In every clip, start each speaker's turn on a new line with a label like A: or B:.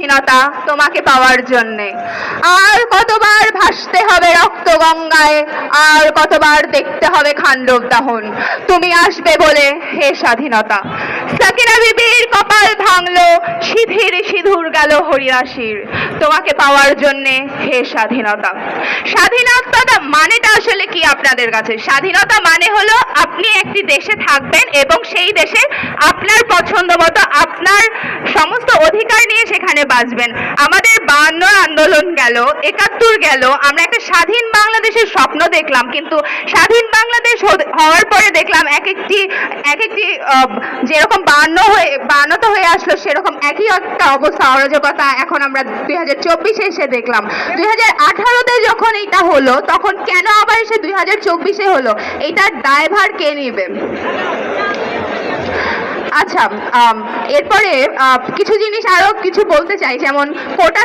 A: স্বাধীনতা তোমাকে পাওয়ার জন্যে। আর কতবার ভাসতে হবে রক্ত গঙ্গায়, আর কতবার দেখতে হবে খান্ডব দাহন। তুমি আসবে বলে হে স্বাধীনতা। সাকিনা বিবির কপাল ভাঙলো সিধির সিঁদুর গেল হরিয়াসির তোমাকে পাওয়ার জন্যে হে স্বাধীনতা। স্বাধীনতা মানেটা আসলে কি আপনাদের কাছে? স্বাধীনতা মানে হলো আপনি একটি দেশে থাকবেন এবং সেই দেশে আপনার পছন্দ মতো আপনার সমস্ত অধিকার নিয়ে সেখানে বাঁচবেন। আমাদের বায়ান্ন আন্দোলন গেল, একাত্তর গেল, আমরা একটা স্বাধীন বাংলাদেশের স্বপ্ন দেখলাম, কিন্তু স্বাধীন বাংলাদেশ হওয়ার পরে দেখলাম এক একটি এক একটি যেরকম বায়ান্ন হয়ে বায়ান্ন তো হয়ে আসলো, সেরকম একই একটা অবস্থা, অরাজকতা এখন আমরা দুই হাজার চব্বিশে এসে দেখলাম। দুই হাজার আঠারোতে যখন এটা হলো, তখন কেন আবার এসে দুই হাজার চব্বিশে হলো? এটার দায়ভার কে নেবে? আচ্ছা এরপরে কিছু জিনিস আরও কিছু বলতে চাই, যেমন কোটা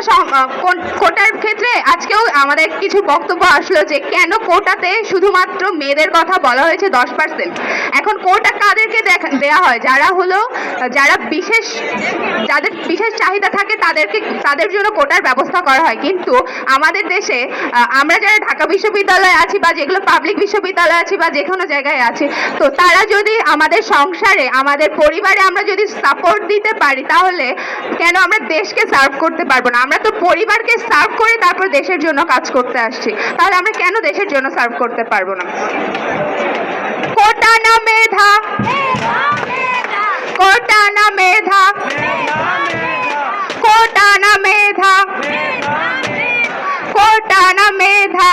A: কোটার ক্ষেত্রে আজকেও আমাদের কিছু বক্তব্য আসলো যে কেন কোটাতে শুধুমাত্র মেয়েদের কথা বলা হয়েছে দশ পার্সেন্ট এখন কোটা কাদেরকে দেয়া হয়? যারা হলো, যারা বিশেষ, যাদের বিশেষ চাহিদা থাকে তাদেরকে, তাদের জন্য কোটার ব্যবস্থা করা হয়। কিন্তু আমাদের দেশে আমরা যারা ঢাকা বিশ্ববিদ্যালয়ে আছি বা যেগুলো পাবলিক বিশ্ববিদ্যালয় আছে বা যে কোনো জায়গায় আছে, তো তারা যদি আমাদের সংসারে, আমাদের পরিবারে পরিবারে আমরা যদি সাপোর্ট দিতে পারি, তাহলে কেন আমরা দেশকে সার্ভ করতে পারব না? আমরা তো পরিবারকে সার্ভ করে তারপর দেশের জন্য কাজ করতে আসছি। তাহলে আমরা কেন দেশের জন্য সার্ভ করতে পারব না? কোটানা মেধা। কোটানা মেধা। কোটানা মেধা। কোটানা মেধা।